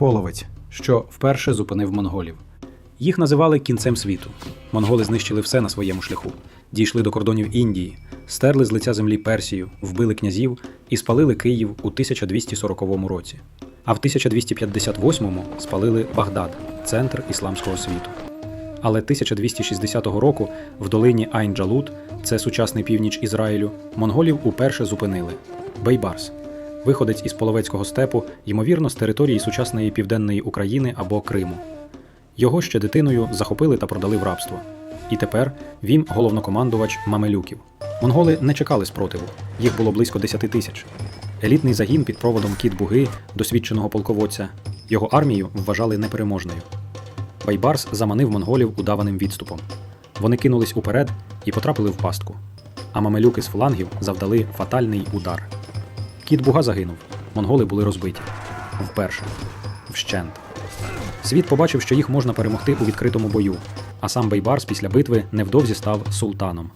половець, що вперше зупинив монголів. Їх називали кінцем світу. Монголи знищили все на своєму шляху, дійшли до кордонів Індії, стерли з лиця землі Персію, вбили князів і спалили Київ у 1240 році. А в 1258-му спалили Багдад, центр ісламського світу. Але 1260 року в долині Айн-Джалут, це сучасний північ Ізраїлю, монголів уперше зупинили. Бейбарс виходець із половецького степу, ймовірно, з території сучасної південної України або Криму. Його ще дитиною захопили та продали в рабство. І тепер він головнокомандувач мамелюків. Монголи не чекали спротиву, їх було близько 10 тисяч. Елітний загін під проводом Кіт Буги, досвідченого полководця, його армію вважали непереможною. Байбарс заманив монголів удаваним відступом. Вони кинулись уперед і потрапили в пастку. А мамелюки з флангів завдали фатальний удар. Кіт Буга загинув, монголи були розбиті. Вперше. Вщент. Світ побачив, що їх можна перемогти у відкритому бою, а сам Бейбарс після битви невдовзі став султаном.